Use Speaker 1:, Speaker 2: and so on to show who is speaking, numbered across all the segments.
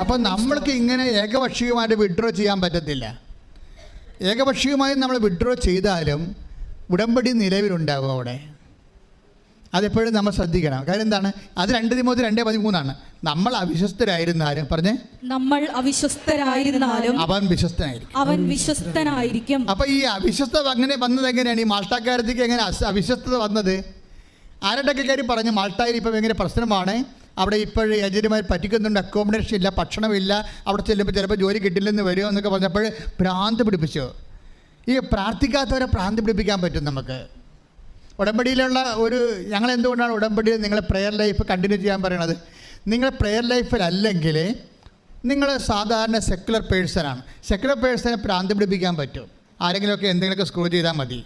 Speaker 1: അപ്പം നമ്മൾക്ക് ഇങ്ങനെ ഏകപക്ഷീയമായിട്ട് വിഡ്രോ ചെയ്യാൻ പറ്റത്തില്ല. ഏകപക്ഷീയമായി നമ്മൾ വിഡ്രോ ചെയ്താലും ഉടമ്പടി നിലവിലുണ്ടാകും അവിടെ. അതെപ്പോഴും നമ്മൾ ശ്രദ്ധിക്കണം. കാര്യം എന്താണ്? അത് രണ്ട് തിമോത്തി രണ്ടേ പതിമൂന്നാണ്. നമ്മൾ അവിശ്വസ്തരായിരുന്നാലും പറഞ്ഞേ?
Speaker 2: നമ്മൾ അവിശ്വസ്തരായിരുന്നാലും
Speaker 1: അവൻ വിശ്വസ്തനായിരിക്കും.
Speaker 2: അവൻ വിശ്വസ്തനായിരിക്കും.
Speaker 1: അപ്പൊ ഈ അവിശ്വസ്ത അങ്ങനെ വന്നത് എങ്ങനെയാണ് ഈ മാൾട്ടാക്കാരത്തേക്ക് എങ്ങനെ അവിശ്വസ്തത വന്നത്? ആരുടെയൊക്കെ കാര്യം പറഞ്ഞു മാൾട്ടായി ഇപ്പം എങ്ങനെ പ്രശ്നമാണ്? അവിടെ ഇപ്പോൾ ഏജന്റുമാർ പറ്റിക്കുന്നുണ്ട്. അക്കോമഡേഷൻ ഇല്ല ഭക്ഷണമില്ല. അവിടെ ചെല്ലുമ്പോൾ ചിലപ്പോൾ ജോലി കിട്ടില്ലെന്ന് വരുമോ എന്നൊക്കെ പറഞ്ഞപ്പോൾ ഭ്രാന്ത് പിടിപ്പിച്ചു. ഈ പ്രാർത്ഥിക്കാത്തവരെ ഭ്രാന്ത് പിടിപ്പിക്കാൻ പറ്റും നമുക്ക്. ഉടമ്പടിയിലുള്ള ഒരു ഞങ്ങൾ എന്തുകൊണ്ടാണ് ഉടമ്പടിയിൽ നിങ്ങളെ പ്രെയർ ലൈഫ് കണ്ടിന്യൂ ചെയ്യാൻ പറയണത്? നിങ്ങൾ പ്രെയർ ലൈഫിലല്ലെങ്കിൽ നിങ്ങൾ സാധാരണ സെക്കുലർ പേഴ്സണാണ് സെക്കുലർ പേഴ്സണെ ഭ്രാന്ത് പിടിപ്പിക്കാൻ പറ്റും. ആരെങ്കിലുമൊക്കെ എന്തെങ്കിലുമൊക്കെ സ്ക്രൂ ചെയ്താൽ മതി.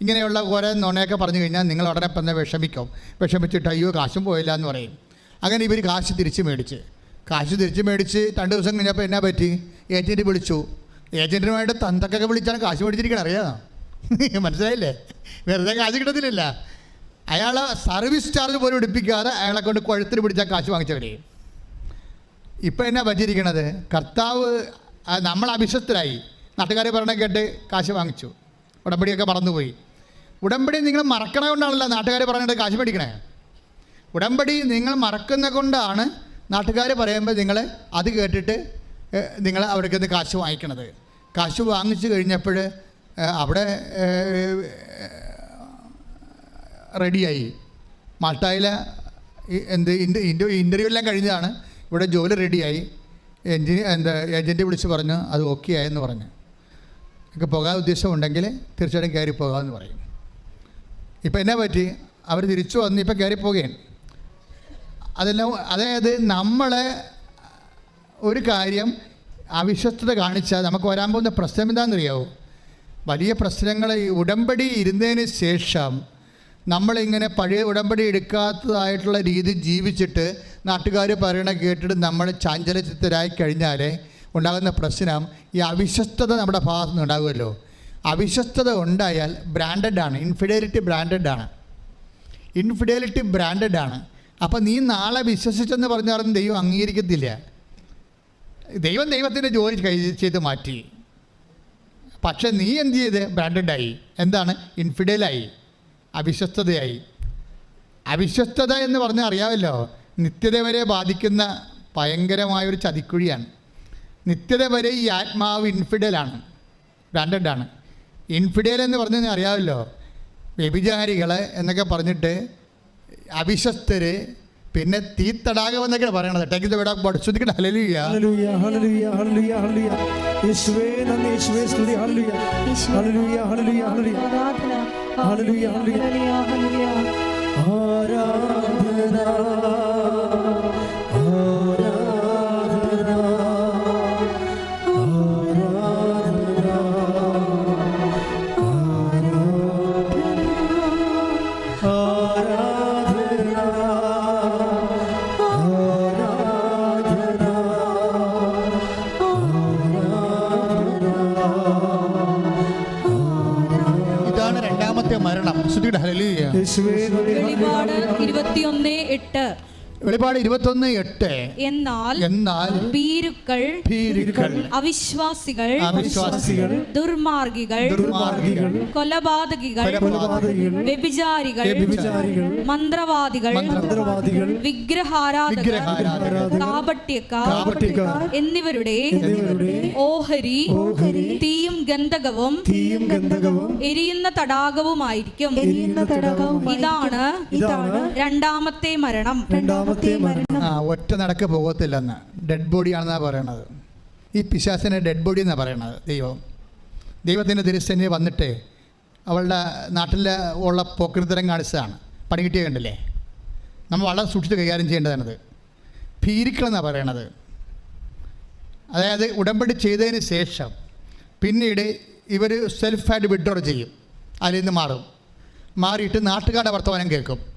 Speaker 1: ഇങ്ങനെയുള്ള കുറേ നുണയൊക്കെ പറഞ്ഞു കഴിഞ്ഞാൽ നിങ്ങൾ ഉടനെ തന്നെ വിഷമിക്കും. വിഷമിച്ചിട്ട് അയ്യോ കാശും പോയില്ല എന്ന് പറയും. അങ്ങനെ ഇവർ കാശ് തിരിച്ച് മേടിച്ച്. കാശ് തിരിച്ച് മേടിച്ച് രണ്ട് ദിവസം കഴിഞ്ഞപ്പോൾ എന്നാ പറ്റി? ഏജന്റ് വിളിച്ചു. ഏജന്റുമായിട്ട് തന്തക്കൊക്കെ വിളിച്ചാണ് കാശ് മേടിച്ചിരിക്കണം അറിയാം മനസ്സിലായില്ലേ? വെറുതെ കാശ് കിട്ടത്തില്ല അയാളെ സർവീസ് ചാർജ് പോലും എടുപ്പിക്കാതെ അയാളെ കൊണ്ട് കുഴത്തിൽ പിടിച്ചാൽ കാശ് വാങ്ങിച്ചവരെ. ഇപ്പം എന്നാ പറ്റിയിരിക്കണത്? കർത്താവ് നമ്മൾ അവിശ്വസ്തരായി. നാട്ടുകാരെ പറഞ്ഞ കേട്ട് കാശ് വാങ്ങിച്ചു. ഉടമ്പടിയൊക്കെ മറന്നുപോയി. ഉടമ്പടി നിങ്ങൾ മറക്കണ കൊണ്ടാണല്ലോ നാട്ടുകാരെ പറഞ്ഞിട്ട് കാശ് മേടിക്കണേ. ഉടമ്പടി നിങ്ങൾ മറക്കുന്ന കൊണ്ടാണ് നാട്ടുകാർ പറയുമ്പോൾ നിങ്ങൾ അത് കേട്ടിട്ട് നിങ്ങൾ അവിടേക്ക് നിന്ന് കാശ് വാങ്ങിക്കണത്. കാശ് വാങ്ങിച്ചു കഴിഞ്ഞപ്പോൾ അവിടെ റെഡിയായി. മാൾട്ടായിലെ എന്ത് ഇന്റർ ഇന്റർ ഇന്റർവ്യൂ എല്ലാം കഴിഞ്ഞതാണ്. ഇവിടെ ജോലി റെഡിയായി. എൻജിനി എന്താ ഏജന്റ് വിളിച്ച് പറഞ്ഞു അത് ഓക്കെ ആയെന്ന് പറഞ്ഞു. ഒക്കെ പോകാൻ ഉദ്ദേശമുണ്ടെങ്കിൽ തീർച്ചയായിട്ടും കയറി പോകാമെന്ന് പറയും. ഇപ്പം എന്നാ പറ്റി? അവർ തിരിച്ചു വന്ന് ഇപ്പം കയറി പോവുകയാണ്. അതെല്ലാം അതായത് നമ്മളെ ഒരു കാര്യം അവിശ്വസ്തത കാണിച്ചാൽ നമുക്ക് വരാൻ പോകുന്ന പ്രശ്നം എന്താണെന്നറിയാവോ? വലിയ പ്രശ്നങ്ങൾ ഉടമ്പടി ഇരുന്നതിന് ശേഷം നമ്മളിങ്ങനെ പഴയ ഉടമ്പടി എടുക്കാത്തതായിട്ടുള്ള രീതി ജീവിച്ചിട്ട് നാട്ടുകാർ പറയണ കേട്ടിട്ട് നമ്മൾ ചാഞ്ചലചിത്തരായി കഴിഞ്ഞാൽ ഉണ്ടാകുന്ന പ്രശ്നം ഈ അവിശ്വസ്തത നമ്മുടെ ഭാഗത്തു നിന്ന് ഉണ്ടാകുമല്ലോ. അവിശ്വസ്തത ഉണ്ടായാൽ ബ്രാൻഡഡ് ആണ് ഇൻഫിഡലിറ്റി ബ്രാൻഡഡ് ആണ് ഇൻഫിഡലിറ്റി ബ്രാൻഡഡ് ആണ് അപ്പോൾ നീ നാളെ വിശ്വസിച്ചെന്ന് പറഞ്ഞാലും ദൈവം അംഗീകരിക്കത്തില്ല. ദൈവം ദൈവത്തിന്റെ ജോലി കൈ ചെയ്ത് മാറ്റി. പക്ഷെ നീ എന്ത് ചെയ്ത്? ബ്രാൻഡഡായി എന്താണ്? ഇൻഫിഡലായി അവിശ്വസ്തതയായി. അവിശ്വസ്തത എന്ന് പറഞ്ഞാൽ അറിയാമല്ലോ? നിത്യത വരെ ബാധിക്കുന്ന ഭയങ്കരമായൊരു ചതിക്കുഴിയാണ്. നിത്യത വരെ ഈ ആത്മാവ് ഇൻഫിഡലാണ് ബ്രാൻഡഡാണ് ഇൻഫിഡൽ എന്ന് പറഞ്ഞാൽ അറിയാമല്ലോ? വ്യഭിചാരികൾ എന്നൊക്കെ പറഞ്ഞിട്ട് അവിശ്വസ്തര് പിന്നെ തീത്തടാകം എന്നൊക്കെയാണ് പറയണത്. ടേക്ക് ദ വിടാ ശ്രദ്ധിക്കട്ടെ. ഹല്ലേലൂയ
Speaker 3: ഹല്ലേലൂയ ഹല്ലേലൂയ ഹല്ലേലൂയ ഹല്ലേലൂയ യേശുവേ നന്ദി യേശുവേ സ്തുതി. ഹല്ലേലൂയ
Speaker 2: ആരാധന.
Speaker 3: ഹല്ലേലൂയ ഹല്ലേലൂയ
Speaker 2: ഹല്ലേലൂയ, ഹല്ലേലൂയ.
Speaker 3: ആരാധന ആരാധന.
Speaker 2: വെളിപാട്
Speaker 1: ഇരുപത്തൊന്ന് എട്ട്.
Speaker 2: എന്നാൽ
Speaker 1: എന്നാൽ
Speaker 2: ഭീരുക്കൾ
Speaker 1: ഭീരുക്കൾ
Speaker 2: അവിശ്വാസികൾ
Speaker 1: അവിശ്വാസികൾ
Speaker 2: ദുർമാർഗികൾ
Speaker 3: ദുർമാർഗികൾ
Speaker 2: കൊലപാതകികൾ
Speaker 3: കൊലപാതകികൾ
Speaker 2: വ്യഭിചാരികൾ
Speaker 3: വ്യഭിചാരികൾ
Speaker 2: മന്ത്രവാദികൾ
Speaker 3: മന്ത്രവാദികൾ
Speaker 2: വിഗ്രഹാരാധകർ കാപട്യക്കാർ
Speaker 3: കാപട്യക്കാർ
Speaker 2: എന്നിവരുടെ ഓഹരി
Speaker 3: ഓഹരി
Speaker 2: തീയും ഗന്ധകവും
Speaker 3: തീയും ഗന്ധകവും
Speaker 2: എരിയുന്ന തടാകവുമായിരിക്കും.
Speaker 3: എരിയുന്ന തടാകവും
Speaker 2: ഇതാണ്
Speaker 3: ഇതാണ്
Speaker 2: രണ്ടാമത്തെ മരണം.
Speaker 3: രണ്ടാമത്തെ മരണം
Speaker 1: ആ ഒറ്റ നടക്ക് പോകത്തില്ലെന്ന്. ഡെഡ് ബോഡിയാണെന്നാണ് പറയണത്. ഈ പിശാസിനെ ഡെഡ് ബോഡി എന്നാണ് പറയണത് ദൈവം. ദൈവത്തിന്റെ തിരുസേന വന്നിട്ട് അവളുടെ നാട്ടിൽ ഉള്ള പോക്കൃതരം കാണിച്ചതാണ്. പണി കിട്ടിയ കണ്ടില്ലേ? നമ്മൾ വളരെ സൂക്ഷിച്ച് കൈകാര്യം ചെയ്യേണ്ടതാണത്. ഭീരിക്കണമെന്നാണ് പറയണത്. അതായത് ഉടമ്പടി ചെയ്തതിന് ശേഷം പിന്നീട് ഇവർ സെൽഫായിട്ട് വിഡ്രോ ചെയ്യും. അതിൽ നിന്ന് മാറും. മാറിയിട്ട് നാട്ടുകാരുടെ വർത്തമാനം കേൾക്കും.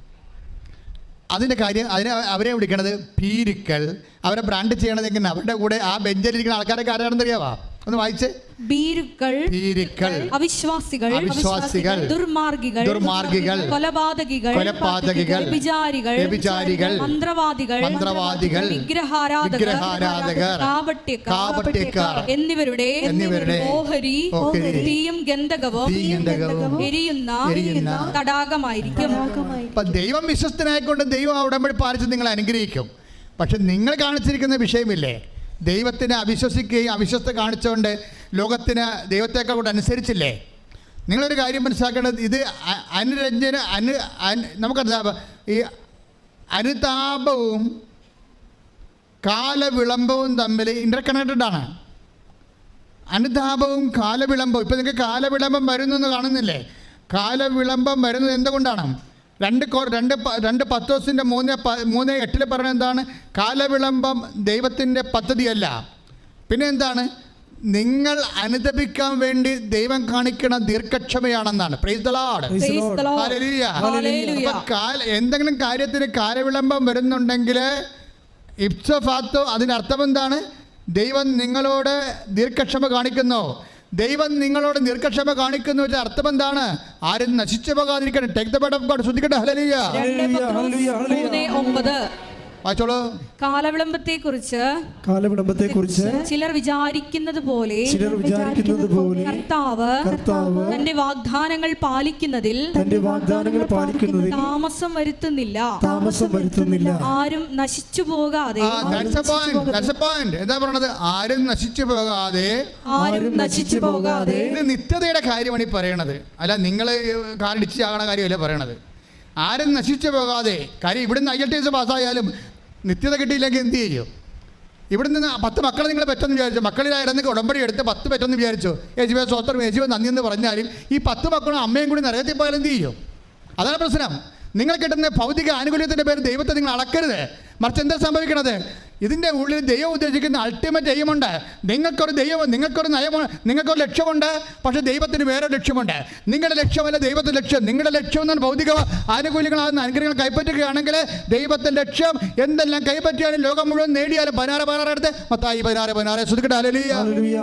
Speaker 1: അതിന്റെ കാര്യം അതിനെ അവരെ വിളിക്കണത് പീരിക്കൽ. അവരെ ബ്രാൻഡ് ചെയ്യണത് എങ്ങനെ അവരുടെ കൂടെ ആ ബെഞ്ചിലിരിക്കുന്ന ആൾക്കാരൊക്കെ ആരാണെന്ന് അറിയാവാ ഒന്ന് വായിച്ചേ.
Speaker 2: ഭീരുക്കൾ
Speaker 1: ഭീരുക്കൾ
Speaker 2: അവിശ്വാസികൾ
Speaker 1: അവിശ്വാസികൾ
Speaker 2: ദുർമാർഗികൾ
Speaker 1: ദുർമാർഗികൾ
Speaker 2: കൊലപാതകികൾ
Speaker 1: കൊലപാതകികൾ
Speaker 2: വിചാരികൾ
Speaker 1: വ്യഭിചാരികൾ
Speaker 2: മന്ത്രവാദികൾ
Speaker 1: മന്ത്രവാദികൾ
Speaker 2: വിഗ്രഹാരാധകർ കാപട്യക്കാർ
Speaker 1: കാപട്യക്കാർ
Speaker 2: എന്നിവരുടെ
Speaker 1: എന്നിവരുടെ
Speaker 2: ഓഹരി തീയും ഗന്ധകവും
Speaker 1: ഗന്ധകവും
Speaker 2: എരിയുന്ന
Speaker 1: എരിയുന്ന
Speaker 2: തടാകമായിരിക്കും.
Speaker 1: അപ്പം ദൈവം വിശ്വസ്തനായിക്കൊണ്ട് ദൈവം അവിടെ പാലിച്ച് നിങ്ങൾ അനുഗ്രഹിക്കും. പക്ഷെ നിങ്ങൾ കാണിച്ചിരിക്കുന്ന വിഷയമില്ലേ? ദൈവത്തിനെ അവിശ്വസിക്കുകയും അവിശ്വസ്ത കാണിച്ചുകൊണ്ട് ലോകത്തിന് ദൈവത്തേക്കാൾ കൂടെ അനുസരിച്ചില്ലേ? നിങ്ങളൊരു കാര്യം മനസ്സിലാക്കേണ്ടത് ഇത് അനുരഞ്ജന അനു അനു നമുക്കറിയാം. ഈ അനുതാപവും കാലവിളംബവും തമ്മിൽ ഇന്റർകണക്റ്റഡ് ആണ്. അനുതാപവും കാലവിളംബവും. ഇപ്പം നിങ്ങൾക്ക് കാലവിളംബം വരുന്നു എന്ന് കാണുന്നില്ലേ? കാലവിളംബം വരുന്നത് എന്തുകൊണ്ടാണ്? രണ്ട് കോ രണ്ട് രണ്ട് പത്തോസിന്റെ മൂന്ന് പ- മൂന്ന് എട്ടിൽ പറയുന്നത് എന്താണ്? കാലവിളംബം ദൈവത്തിന്റെ പദ്ധതിയല്ല. പിന്നെ എന്താണ്? നിങ്ങൾ അനുദപിക്കാൻ വേണ്ടി ദൈവം കാണിക്കുന്ന ദീർഘക്ഷമയാണെന്നാണ്. എന്തെങ്കിലും കാര്യത്തിന് കാലവിളംബം വരുന്നുണ്ടെങ്കിൽ ഇപ്സഫാത്തോ അതിനർത്ഥം എന്താണ്? ദൈവം നിങ്ങളോട് ദീർഘക്ഷമ കാണിക്കുന്നു. ദൈവം നിങ്ങളോട് നിർക്കക്ഷമ കാണിക്കുന്നു വെച്ചാൽ അർത്ഥം എന്താണ് ആരും നശിച്ചു പോകാതിരിക്കണം take the bed of God ശ്രദ്ധിക്കട്ടെ ഹല്ലേലൂയ
Speaker 2: കാലവിളംബത്തെ കുറിച്ച്
Speaker 3: കാലവിളംബത്തെ കുറിച്ച്
Speaker 2: ചിലർ വിചാരിക്കുന്നത് പോലെ
Speaker 3: ചിലർ വിചാരിക്കുന്നത് പോലെ
Speaker 2: കർത്താവ്
Speaker 3: കർത്താവ്
Speaker 2: തന്റെ വാഗ്ദാനങ്ങൾ പാലിക്കുന്നതിൽ
Speaker 3: തന്റെ വാഗ്ദാനങ്ങൾ പാലിക്കുന്നതിൽ
Speaker 2: താമസം വരുത്തുന്നില്ല.
Speaker 3: താമസം വരുത്തുന്നില്ല.
Speaker 2: ആരും നശിച്ചു പോകാതെ
Speaker 1: ആ that's a point. That's എന്താ പറയണത്? ആരും നശിച്ചു പോകാതെ
Speaker 2: ആരും നശിച്ചു പോകാതെ
Speaker 1: ഇത് നിത്യതയുടെ കാര്യമാണ് ഈ പറയണത്. അല്ല നിങ്ങൾ കാലിടിച്ചാകണ കാര്യമല്ല പറയണത്. ആരും നശിച്ചു പോകാതെ കാര്യം ഇവിടുന്ന് ഐ എൽ ടി എസ് പാസ്സായാലും നിത്യത കിട്ടിയില്ലെങ്കിൽ എന്ത് ചെയ്യും? ഇവിടെ നിന്ന് പത്ത് മക്കളെ നിങ്ങൾ പറ്റെന്ന് വിചാരിച്ചു. മക്കളിലായിരുന്നു ഉടമ്പടി എടുത്ത് പത്ത് പറ്റെന്ന് വിചാരിച്ചു. യേശുവേ സ്വത്രം യേശുവേ നന്ദി എന്ന് പറഞ്ഞാലും ഈ പത്ത് മക്കളും അമ്മയും കൂടി നരകത്തിൽ പോയാൽ എന്ത് ചെയ്യും? അതാണ് പ്രശ്നം. നിങ്ങൾ കിട്ടുന്ന ഭൗതിക ആനുകൂല്യത്തിന്റെ പേര് ദൈവത്തെ നിങ്ങൾ അളക്കരുത്. മറിച്ച് എന്താ സംഭവിക്കണത്? ഇതിന്റെ ഉള്ളിൽ ദൈവം ഉദ്ദേശിക്കുന്ന അൾട്ടിമേറ്റ് എയിമുണ്ട് നിങ്ങൾക്കൊരു ദൈവം നിങ്ങൾക്കൊരു നയമുണ്ട് നിങ്ങൾക്കൊരു ലക്ഷ്യമുണ്ട് പക്ഷേ ദൈവത്തിന് വേറെ ലക്ഷ്യമുണ്ട്. നിങ്ങളുടെ ലക്ഷ്യമല്ല ദൈവത്തിന്റെ ലക്ഷ്യം. നിങ്ങളുടെ ലക്ഷ്യം എന്നാണ് ഭൗതിക ആനുകൂല്യങ്ങളാകുന്ന അനുഗ്രഹങ്ങൾ കൈപ്പറ്റുകയാണെങ്കിൽ ദൈവത്തിന്റെ ലക്ഷ്യം എന്തെല്ലാം കൈപ്പറ്റിയാലും ലോകം മുഴുവൻ നേടിയാലും പതിനാറ് പതിനാറ് എടുത്ത് മത്തായി പതിനാറ് പതിനാറ്. ശ്രുതിക്കട്ടെ ഹല്ലേലൂയ.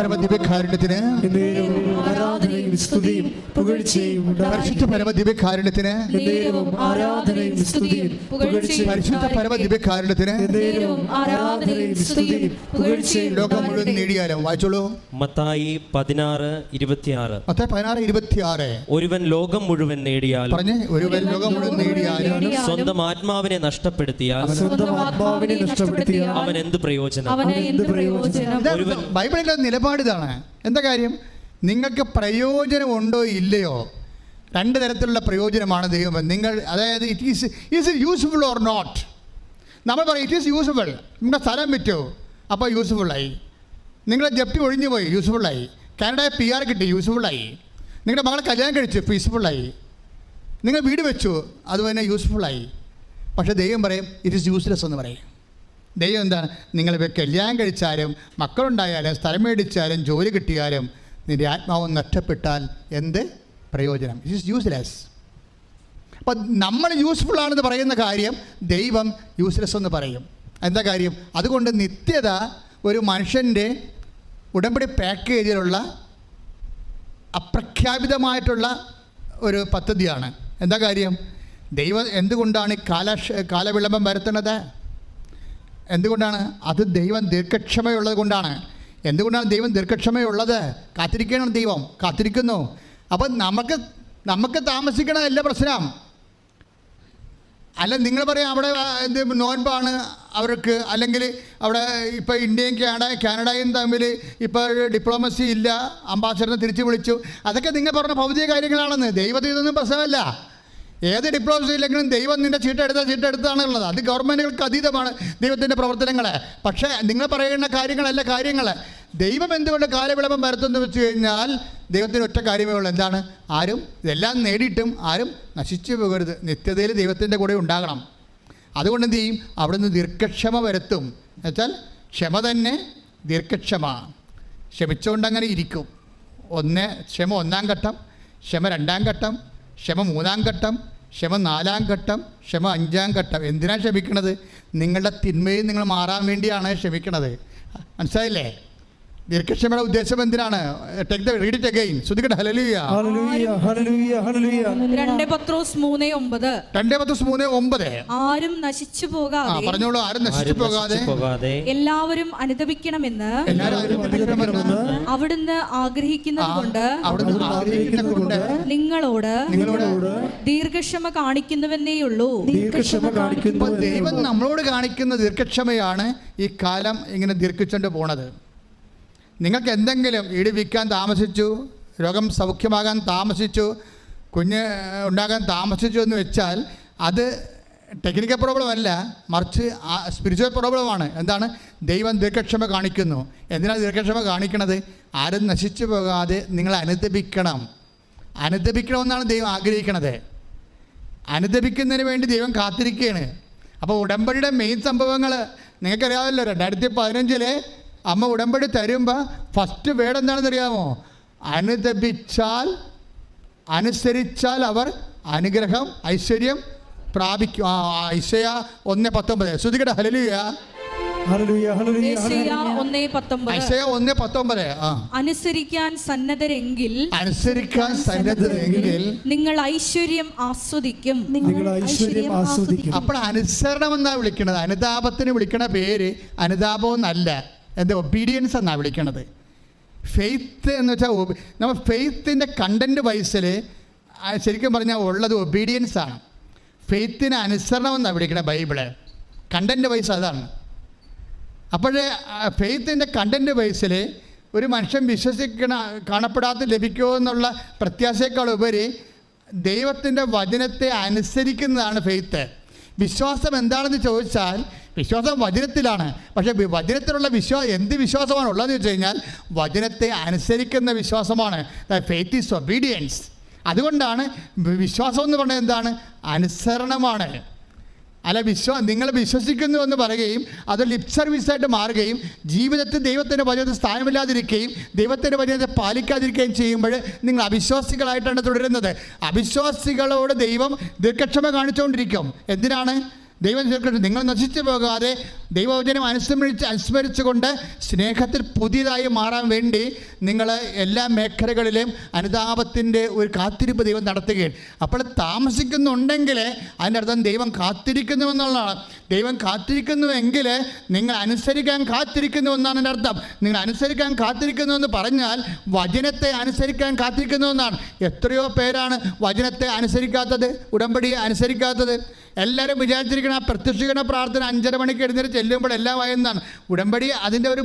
Speaker 1: പരമദിവ്യകാരുണ്യത്തിന്
Speaker 3: എന്നേരവും ആരാധനയും സ്തുതിയും പുകഴ്ചയും ഉണ്ടായിരിക്കട്ടെ.
Speaker 1: പരിശുദ്ധ പരമദിവ്യകാരുണ്യത്തിന്
Speaker 3: എന്നേരവും ആരാധനയും സ്തുതിയും പുകഴ്ചയും
Speaker 1: പരിശുദ്ധ പരമദിവ്യകാരുണ്യത്തിന്
Speaker 2: നേരവും ആരാധനയും സ്തുതിയും പുകഴ്ചയും
Speaker 1: ലോകം മുഴുവൻ നേടിയാലും? വായിച്ചോളൂ.
Speaker 4: മത്തായി പതിനാറ് ഇരുപത്തിയാറ്.
Speaker 1: പത്ത് പതിനാറ് ഇരുപത്തിയാറ്.
Speaker 4: ഒരുവൻ ലോകം മുഴുവൻ നേടിയാൽ
Speaker 1: പറഞ്ഞ് ഒരുവൻ ലോകം മുഴുവൻ നേടിയാലും
Speaker 4: സ്വന്തം ആത്മാവിനെ നഷ്ടപ്പെടുത്തിയാൽ
Speaker 3: സ്വന്തം ആത്മാവിനെ നഷ്ടപ്പെടുത്തിയാൽ
Speaker 4: അവൻ എന്ത് പ്രയോജനം?
Speaker 2: അവന് എന്ത് പ്രയോജനം?
Speaker 4: ഒരുവൻ-
Speaker 1: ബൈബിളിലെ നിലപാട് ഇതാണ് എന്താ കാര്യം? നിങ്ങൾക്ക് പ്രയോജനം ഉണ്ടോ ഇല്ലയോ? രണ്ട് തരത്തിലുള്ള പ്രയോജനമാണ് ദൈവം. നിങ്ങൾ അതായത് it is is it useful or not നമ്മൾ പറയും ഇറ്റ് ഈസ് യൂസ്ഫുൾ നമ്മുടെ സ്ഥലം പറ്റുമോ അപ്പോൾ യൂസ്ഫുള്ളായി നിങ്ങളുടെ ജപ്തി ഒഴിഞ്ഞു പോയി യൂസ്ഫുള്ളായി കാനഡയിൽ പി ആർ കിട്ടി യൂസ്ഫുള്ളായി നിങ്ങളുടെ മകളെ കല്യാണം കഴിച്ചു പീസ്ഫുള്ളായി നിങ്ങൾ വീട് വെച്ചു അത് തന്നെ യൂസ്ഫുള്ളായി പക്ഷേ ദൈവം പറയും ഇറ്റ് ഇസ് യൂസ്ലെസ് എന്ന് പറയും. ദൈവം എന്താണ്? നിങ്ങൾ കല്യാണം കഴിച്ചാലും മക്കളുണ്ടായാലും സ്ഥലം മേടിച്ചാലും ജോലി കിട്ടിയാലും നിന്റെ ആത്മാവ് നഷ്ടപ്പെട്ടാൽ എന്ത്? പ്രയോജനം. ഇറ്റ് ഇസ് യൂസ്ലെസ് അപ്പം നമ്മൾ യൂസ്ഫുൾ ആണെന്ന് പറയുന്ന കാര്യം ദൈവം യൂസ്ലെസ് എന്ന് പറയും. എന്താ കാര്യം? അതുകൊണ്ട് നിത്യത ഒരു മനുഷ്യന്റെ ഉടമ്പടി പാക്കേജിലുള്ള അപ്രഖ്യാപിതമായിട്ടുള്ള ഒരു പദ്ധതിയാണ്. എന്താ കാര്യം? ദൈവം എന്തുകൊണ്ടാണ് ഈ കാല കാലവിളംബം വരുത്തുന്നത്? എന്തുകൊണ്ടാണ്? അത് ദൈവം ദീർഘക്ഷമയുള്ളത് കൊണ്ടാണ്. എന്തുകൊണ്ടാണ് ദൈവം ദീർഘക്ഷമയുള്ളത്? കാത്തിരിക്കണം ദൈവം. കാത്തിരിക്കുന്നു. അപ്പം നമുക്ക് നമുക്ക് താമസിക്കണതല്ല പ്രശ്നം. അല്ല നിങ്ങൾ പറയാം അവിടെ എന്ത് നോൻപാണ് അവർക്ക്? അല്ലെങ്കിൽ അവിടെ ഇപ്പോൾ ഇന്ത്യയും കാനഡ കാനഡയും തമ്മിൽ ഇപ്പോൾ ഡിപ്ലോമസി ഇല്ല അംബാസഡറിനെ തിരിച്ചു വിളിച്ചു. അതൊക്കെ നിങ്ങൾ പറഞ്ഞ ഭൗതിക കാര്യങ്ങളാണെന്ന്. ദൈവത്തിൽ ഇതൊന്നും പ്രശ്നമല്ല. ഏത് ഡിപ്ലോമസി ഇല്ലെങ്കിലും ദൈവം നിന്റെ ചീട്ടെടുത്ത ചീട്ടെടുത്താണ് ഉള്ളത്. അത് ഗവൺമെന്റുകൾക്ക് അതീതമാണ് ദൈവത്തിന്റെ പ്രവർത്തനങ്ങൾ പക്ഷേ നിങ്ങൾ പറയുന്ന കാര്യങ്ങളല്ല കാര്യങ്ങൾ ദൈവം എന്തുകൊണ്ട് കാലവിളംബം വരുത്തുന്നു വെച്ച് കഴിഞ്ഞാൽ ദൈവത്തിന് ഒറ്റ കാര്യമേ ഉള്ളൂ. എന്താണ്? ആരും ഇതെല്ലാം നേടിയിട്ടും ആരും നശിച്ചു പോകരുത്. നിത്യതയിൽ ദൈവത്തിന്റെ കൂടെ ഉണ്ടാകണം. അതുകൊണ്ട് എന്ത് ചെയ്യും? അവിടുന്ന് ദീർഘക്ഷമ വരുത്തും. എന്നുവെച്ചാൽ ക്ഷമ തന്നെ ദീർഘക്ഷമ. ക്ഷമിച്ചുകൊണ്ട് അങ്ങനെ ഇരിക്കും. ഒന്ന് ക്ഷമ ഒന്നാം ഘട്ടം. ക്ഷമ രണ്ടാം ഘട്ടം. ക്ഷമ മൂന്നാം ഘട്ടം ക്ഷമ നാലാം ഘട്ടം ക്ഷമ അഞ്ചാം ഘട്ടം. എന്തിനാണ് ക്ഷമിക്കണത്? നിങ്ങളുടെ തിന്മയും നിങ്ങൾ മാറാൻ വേണ്ടിയാണ് ക്ഷമിക്കണത്. മനസ്സിലായില്ലേ? ദീർഘക്ഷമയുടെ ഉദ്ദേശം എന്തിനാണ്? Take the read it again ശ്രുതികട്ടെ ഹലലിയ
Speaker 3: ഹല്ലേലൂയ ഹല്ലേലൂയ ഹല്ലേലൂയ
Speaker 2: 2 പത്രോസ് മൂന്ന് ഒമ്പത്.
Speaker 1: രണ്ടേ പത്ത് മൂന്ന് ഒമ്പത്.
Speaker 2: ആരും നശിച്ചു
Speaker 1: ആ
Speaker 2: പോകാതെ
Speaker 1: പറഞ്ഞോളൂ ആരും നശിച്ചു പോകാതെ.
Speaker 2: എല്ലാവരും അനുദപിക്കണമെന്ന്
Speaker 1: എല്ലാവരും അനുതപിക്കണമെന്ന്
Speaker 2: അവിടുന്ന് ആഗ്രഹിക്കുന്നതുകൊണ്ട്
Speaker 1: അവിടുന്ന്
Speaker 2: നിങ്ങളോട്
Speaker 1: നിങ്ങളോട്
Speaker 2: ദീർഘക്ഷമ കാണിക്കുന്നുവെന്നേയുള്ളൂ
Speaker 3: ദീർഘക്ഷമ കാണിക്കുന്നു
Speaker 1: ദൈവം നമ്മളോട് കാണിക്കുന്ന ദീർഘക്ഷമയാണ് ഈ കാലം ഇങ്ങനെ ദീർഘിച്ചുകൊണ്ട് പോണത്. നിങ്ങൾക്ക് എന്തെങ്കിലും ഇടിവിക്കാൻ താമസിച്ചു? രോഗം സൗഖ്യമാകാൻ താമസിച്ചു? കുഞ്ഞ് ഉണ്ടാകാൻ താമസിച്ചു എന്ന് വെച്ചാൽ അത് ടെക്നിക്കൽ പ്രോബ്ലം അല്ല മറിച്ച് സ്പിരിച്വൽ പ്രോബ്ലമാണ് എന്താണ്? ദൈവം ദീർഘക്ഷമ കാണിക്കുന്നു. എന്തിനാണ് ദീർഘക്ഷമ കാണിക്കണത്? ആരും നശിച്ചു പോകാതെ നിങ്ങൾ അനുദപിക്കണം. അനുദപിക്കണമെന്നാണ് ദൈവം ആഗ്രഹിക്കണത്. അനുദപിക്കുന്നതിന് വേണ്ടി ദൈവം കാത്തിരിക്കുകയാണ്. അപ്പോൾ ഉടമ്പടിയുടെ മെയിൻ സംഭവങ്ങൾ നിങ്ങൾക്കറിയാമല്ലോ രണ്ടായിരത്തി പതിനഞ്ചിലെ അമ്മ ഉടമ്പടി തരുമ്പോൾ ഫസ്റ്റ് വേർഡ് എന്താണെന്ന് അറിയാമോ അനുദപിച്ചാൽ അനുസരിച്ചാൽ അവർ അനുഗ്രഹം ഐശ്വര്യം പ്രാപിക്കും ആ ഐശ്വര്യ ഒന്ന് പത്തൊമ്പത്. ശ്രുതികട ഹലലിയ
Speaker 2: അനുസരിക്കാൻ സന്നദ്ധരെങ്കിൽ
Speaker 1: അനുസരിക്കാൻ സന്നദ്ധരെങ്കിൽ
Speaker 2: നിങ്ങൾ ഐശ്വര്യം ആസ്വദിക്കും.
Speaker 3: നിങ്ങൾ ഐശ്വര്യം ആസ്വദിക്കും.
Speaker 1: അപ്പോൾ അനുസരണം എന്നാണ് വിളിക്കണത്? അനുതാപത്തിന് വിളിക്കണ പേര് അനുതാപം എന്നല്ല എന്താ ഒബീഡിയൻസ് എന്നാണ് വിളിക്കണത്? ഫെയ്ത്ത് എന്ന് വെച്ചാൽ നമ്മൾ ഫെയ്ത്തിന്റെ കണ്ടന്റ് വയസ്സിൽ ശരിക്കും പറഞ്ഞാൽ ഉള്ളത് ഒബീഡിയൻസ് ആണ്. ഫെയ്ത്തിന് അനുസരണം എന്നാണ് വിളിക്കണത് ബൈബിൾ. കണ്ടന്റ് വയസ്സ് അതാണ്. അപ്പോഴേ ഫെയ്ത്തിന്റെ കണ്ടന്റ് വൈസിൽ ഒരു മനുഷ്യൻ വിശ്വസിക്കണ കാണപ്പെടാത്ത ലഭിക്കുമോ എന്നുള്ള പ്രത്യാശയേക്കാൾ ഉപരി ദൈവത്തിന്റെ വചനത്തെ അനുസരിക്കുന്നതാണ് ഫെയ്ത്ത് വിശ്വാസം എന്താണെന്ന് ചോദിച്ചാൽ വിശ്വാസം വചനത്തിലാണ്. പക്ഷേ വചനത്തിലുള്ള വിശ്വാസം എന്ത് വിശ്വാസമാണ് ഉള്ളതെന്ന് വെച്ച് കഴിഞ്ഞാൽ വചനത്തെ അനുസരിക്കുന്ന വിശ്വാസമാണ്. ഫെയ്ത്ത് ഈസ് ഒബീഡിയൻസ് അതുകൊണ്ടാണ് വിശ്വാസം എന്ന് പറയുന്നത് എന്താണ്? അനുസരണമാണ്. അല്ല വിശ്വാ നിങ്ങൾ വിശ്വസിക്കുന്നു എന്ന് പറയുകയും അത് ലിപ് സർവീസായിട്ട് മാറുകയും ജീവിതത്തിൽ ദൈവത്തിന്റെ വചനത്തിൽ സ്ഥാനമില്ലാതിരിക്കുകയും ദൈവത്തിന്റെ വചനത്തെ പാലിക്കാതിരിക്കുകയും ചെയ്യുമ്പോൾ നിങ്ങൾ അവിശ്വാസികളായിട്ടാണ് തുടരുന്നത്. അവിശ്വാസികളോട് ദൈവം ദീർഘക്ഷമ കാണിച്ചുകൊണ്ടിരിക്കും. എന്തിനാണ്? ദൈവം ചേർക്കട്ടെ നിങ്ങൾ നശിച്ചു പോകാതെ ദൈവവചനം അനുസ്മരിച്ച് അനുസ്മരിച്ചുകൊണ്ട് സ്നേഹത്തിൽ പുതിയതായി മാറാൻ വേണ്ടി നിങ്ങൾ എല്ലാ മേഖലകളിലും അനുതാപത്തിന്റെ ഒരു കാത്തിരിപ്പ് ദൈവം നടത്തുകയാണ്. അപ്പോൾ താമസിക്കുന്നുണ്ടെങ്കിൽ അതിന്റെ അർത്ഥം ദൈവം കാത്തിരിക്കുന്നു എന്നുള്ളതാണ് ദൈവം കാത്തിരിക്കുന്നുവെങ്കിൽ നിങ്ങൾ അനുസരിക്കാൻ കാത്തിരിക്കുന്നു എന്നാണ് എന്റെ അർത്ഥം. നിങ്ങൾ അനുസരിക്കാൻ കാത്തിരിക്കുന്നു എന്ന് പറഞ്ഞാൽ വചനത്തെ അനുസരിക്കാൻ കാത്തിരിക്കുന്നു എന്നാണ് എത്രയോ പേരാണ് വചനത്തെ അനുസരിക്കാത്തത് ഉടമ്പടി അനുസരിക്കാത്തത്. എല്ലാവരും വിചാരിച്ചിരിക്കണം ആ പ്രത്യക്ഷീകരണ പ്രാർത്ഥന അഞ്ചര മണിക്ക് എഴുന്നേറ്റ് ചെല്ലുമ്പോൾ എല്ലാം ആയെന്നാണ്. ഉടമ്പടി അതിന്റെ ഒരു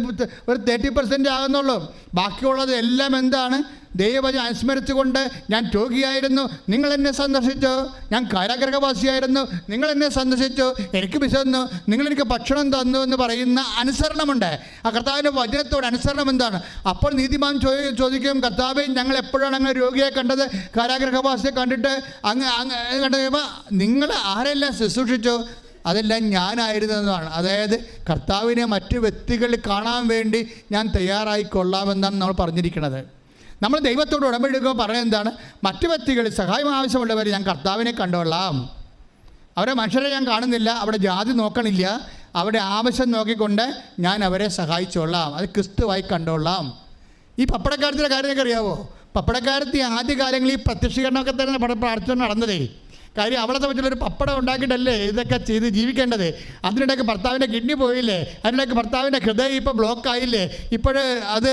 Speaker 1: ഒരു തേർട്ടി പെർസെന്റ് ആകുന്നുള്ളൂ. ബാക്കിയുള്ളത് എല്ലാം എന്താണ്? ദൈവവചനം അനുസ്മരിച്ചുകൊണ്ട് ഞാൻ രോഗിയായിരുന്നു. നിങ്ങൾ എന്നെ സന്ദർശിച്ചു. ഞാൻ കാരാഗ്രഹവാസിയായിരുന്നു. നിങ്ങൾ എന്നെ സന്ദർശിച്ചു. എനിക്ക് വിശന്നു നിങ്ങൾ എനിക്ക് ഭക്ഷണം തന്നു എന്ന് പറയുന്ന അനുസരണമുണ്ട്. ആ കർത്താവിന്റെ വചനത്തോട് അനുസരണം എന്താണ്? അപ്പോൾ നീതിമാൻ ചോദി ചോദിക്കും കർത്താവ് ഞങ്ങൾ എപ്പോഴാണ് അങ്ങനെ രോഗിയെ കണ്ടത്? കാരാഗ്രഹവാസിയെ കണ്ടിട്ട് അങ്ങ് അങ്ങ് കണ്ടു കഴിയുമ്പോൾ നിങ്ങൾ ആരെല്ലാം ശുശ്രൂഷിച്ചു? അതെല്ലാം ഞാനായിരുന്നതാണ്. അതായത് കർത്താവിനെ മറ്റു വ്യക്തികളിൽ കാണാൻ വേണ്ടി ഞാൻ തയ്യാറായിക്കൊള്ളാമെന്നാണ് നമ്മൾ പറഞ്ഞിരിക്കുന്നത്. നമ്മൾ ദൈവത്തോട് ഉടമ്പെടുക്കുമ്പോൾ പറയുന്നത് എന്താണ്? മറ്റു വ്യക്തികൾ സഹായം ആവശ്യമുള്ളവർ ഞാൻ കർത്താവിനെ കണ്ടോളാം. അവരെ മനുഷ്യരെ ഞാൻ കാണുന്നില്ല അവിടെ ജാതി നോക്കണില്ല. അവിടെ ആവശ്യം നോക്കിക്കൊണ്ട് ഞാൻ അവരെ സഹായിച്ചോളാം. അത് ക്രിസ്തുവായി കണ്ടോളാം. ഈ പപ്പടക്കാരത്തിന്റെ കാര്യമൊക്കെ അറിയാവോ പപ്പടക്കാരത്തി ആദ്യകാലങ്ങളിൽ പ്രത്യക്ഷീകരണമൊക്കെ തന്നെ പ്രാർത്ഥന നടന്നതേ. കാര്യം അവളെ സംബന്ധിച്ചുള്ളൊരു പപ്പടം ഉണ്ടാക്കിയിട്ടല്ലേ ഇതൊക്കെ ചെയ്ത് ജീവിക്കേണ്ടത്? അതിനിടയ്ക്ക് ഭർത്താവിന്റെ കിഡ്നി പോയില്ലേ? അതിനിടയ്ക്ക് ഭർത്താവിന്റെ ഹൃദയം ഇപ്പോൾ ബ്ലോക്ക് ആയില്ലേ? ഇപ്പോൾ അത്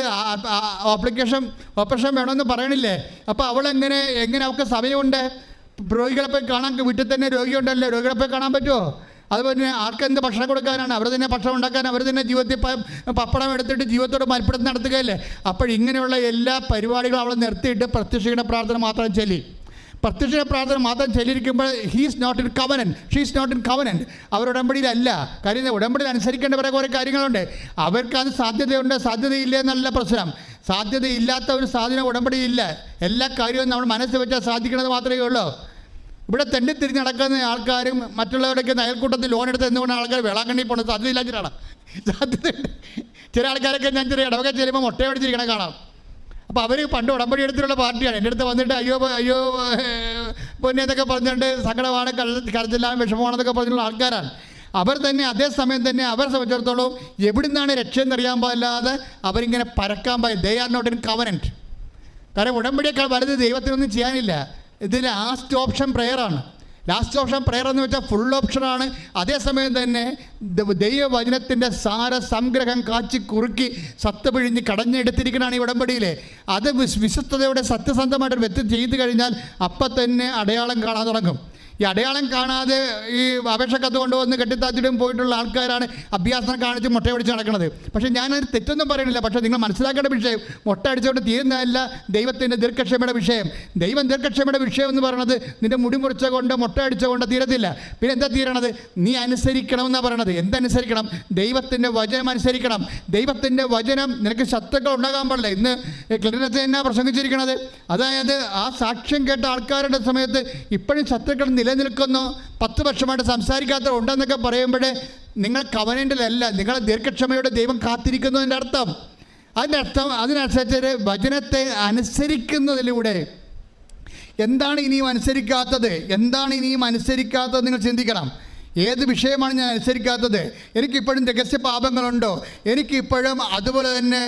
Speaker 1: ആപ്ലിക്കേഷൻ ഓപ്പറേഷൻ വേണമെന്ന് പറയണില്ലേ? അപ്പോൾ അവളെങ്ങനെ എങ്ങനെ അവൾക്ക് സമയമുണ്ട്? രോഗികളെ പോയി കാണാൻ വീട്ടിൽ തന്നെ രോഗിയുണ്ടല്ലേ? രോഗികളെ പോയി കാണാൻ പറ്റുമോ അതുപോലെ തന്നെ ആർക്ക് എന്ത് ഭക്ഷണം കൊടുക്കാനാണ്? അവർ തന്നെ ഭക്ഷണം ഉണ്ടാക്കാൻ അവർ തന്നെ ജീവിതത്തിൽ പപ്പടം എടുത്തിട്ട് ജീവിതത്തോട് മൽപ്പിടുത്തം നടത്തുകയല്ലേ? അപ്പോൾ ഇങ്ങനെയുള്ള എല്ലാ പരിപാടികളും അവൾ നിർത്തിയിട്ട് പ്രത്യക്ഷീകരണ പ്രാർത്ഥന മാത്രം ചൊല്ലി. പ്രത്യക്ഷ പ്രാർത്ഥന മാത്രം ചെല്ലിരിക്കുമ്പോൾ he's not in covenant she's not in covenant അവർ ഉടമ്പടിയിലല്ല. കാര്യം? ഉടമ്പടിയിൽ അനുസരിക്കേണ്ട പല കുറേ കാര്യങ്ങളുണ്ട്. അവർക്ക് അത് സാധ്യതയുണ്ട്. സാധ്യതയില്ല എന്നല്ല പ്രശ്നം. സാധ്യതയില്ലാത്ത ഒരു സാധനം ഉടമ്പടിയില്ല. എല്ലാ കാര്യവും നമ്മൾ മനസ്സ് വെച്ചാൽ സാധിക്കുന്നത് മാത്രമേ ഉള്ളൂ. ഇവിടെ തെണ്ടി തിരിഞ്ഞ് നടക്കുന്ന ആൾക്കാരും മറ്റുള്ളവരുടെയൊക്കെ അയൽക്കൂട്ടത്തിൽ ലോൺ എടുത്ത് എന്തുകൊണ്ട് ആൾക്കാർ വേളാങ്കണ്ണി പോകണം സാധ്യതയില്ലാഞ്ഞിട്ടാണ്. സാധ്യതയുണ്ട്. ചില ആൾക്കാരൊക്കെ ഞാൻ ചെറിയ ഇടവൊക്കെ ചെല്ലുമ്പോൾ മുട്ടയടിച്ചിരിക്കണം കാണാം. അപ്പോൾ അവർ പണ്ട് ഉടമ്പടി എടുത്തിട്ടുള്ള പാർട്ടിയാണ്. എന്റെ അടുത്ത് വന്നിട്ട് അയ്യോ അയ്യോ പൊന്നെ എന്നൊക്കെ പറഞ്ഞുകൊണ്ട് സങ്കടമാണ് കര- കരച്ചിലാണ് വിഷമമാണെന്നൊക്കെ പറഞ്ഞിട്ടുള്ള ആൾക്കാരാണ്. അവർ തന്നെ അതേസമയം തന്നെ അവരെ സംബന്ധിച്ചിടത്തോളം എവിടുന്നാണ് രക്ഷയെന്നറിയാൻ പാടില്ലാതെ അവരിങ്ങനെ പരക്കാൻ പാടില്ല they are not in covenant കാരണം ഉടമ്പടിയേക്കാൾ വലുത് ദൈവത്തിനൊന്നും ചെയ്യാനില്ല. ഇത് ലാസ്റ്റ് ഓപ്ഷൻ പ്രെയറാണ് ലാസ്റ്റ് ഓപ്ഷൻ പ്രയർ എന്ന് വെച്ചാൽ ഫുൾ ഓപ്ഷനാണ് അതേസമയം തന്നെ ദൈവവചനത്തിന്റെ സാര സംഗ്രഹം കാച്ചി കുറുക്കി സത്ത് പിഴിഞ്ഞ് കടഞ്ഞെടുത്തിരിക്കണതാണ് ഈ ഉടമ്പടിയിൽ അത് വിശ് വിശ്വസ്തയോടെ സത്യസന്ധമായിട്ട് വ്യക്തി ചെയ്തു കഴിഞ്ഞാൽ അപ്പം തന്നെ അടയാളം കാണാൻ തുടങ്ങും. ഈ അടയാളം കാണാതെ ഈ അപേക്ഷ കത്ത് കൊണ്ടുവന്ന് കെട്ടിത്താത്തിടും പോയിട്ടുള്ള ആൾക്കാരാണ് അഭ്യാസം കാണിച്ച് മുട്ട പിടിച്ച് നടക്കുന്നത്. പക്ഷേ ഞാനൊരു തെറ്റൊന്നും പറയുന്നില്ല. പക്ഷേ നിങ്ങൾ മനസ്സിലാക്കേണ്ട വിഷയം മുട്ട അടിച്ചുകൊണ്ട് തീരുന്നതല്ല ദൈവത്തിന്റെ ദീർഘക്ഷമയുടെ വിഷയം. ദൈവം ദീർഘക്ഷമയുടെ വിഷയം എന്ന് പറയുന്നത് നിന്റെ മുടി മുറിച്ച കൊണ്ട് മുട്ട അടിച്ച കൊണ്ട് തീരത്തില്ല. പിന്നെ എന്താ തീരണത്? നീ അനുസരിക്കണം എന്നാണ് പറയണത്. എന്തനുസരിക്കണം? ദൈവത്തിന്റെ വചനം അനുസരിക്കണം. ദൈവത്തിന്റെ വചനം നിനക്ക് ശത്രുക്കൾ ഉണ്ടാകാൻ പാടില്ല. ഇന്ന് ക്ലിനത്തെ എന്നാ പ്രസംഗിച്ചിരിക്കണത്? അതായത് ആ സാക്ഷ്യം കേട്ട ആൾക്കാരുടെ സമയത്ത് ഇപ്പോഴും ശത്രുക്കൾ നിലനിൽക്കുന്നു. പത്ത് വർഷമായിട്ട് സംസാരിക്കാത്ത ഉണ്ടെന്നൊക്കെ പറയുമ്പോൾ നിങ്ങൾ കവനന്റിലല്ല നിങ്ങൾ ദീർഘക്ഷമയോടെ ദൈവം കാത്തിരിക്കുന്നതിന്റെ അർത്ഥം. അതിന്റെ അർത്ഥം അതിനനുസരിച്ച് വചനത്തെ അനുസരിക്കുന്നതിലൂടെ എന്താണ് ഇനിയും അനുസരിക്കാത്തത്? എന്താണ് ഇനിയും അനുസരിക്കാത്തത് നിങ്ങൾ ചിന്തിക്കണം. ഏത് വിഷയമാണ് ഞാൻ അനുസരിക്കാത്തത്? എനിക്കിപ്പോഴും രഹസ്യ പാപങ്ങളുണ്ടോ? എനിക്കിപ്പോഴും അതുപോലെ തന്നെ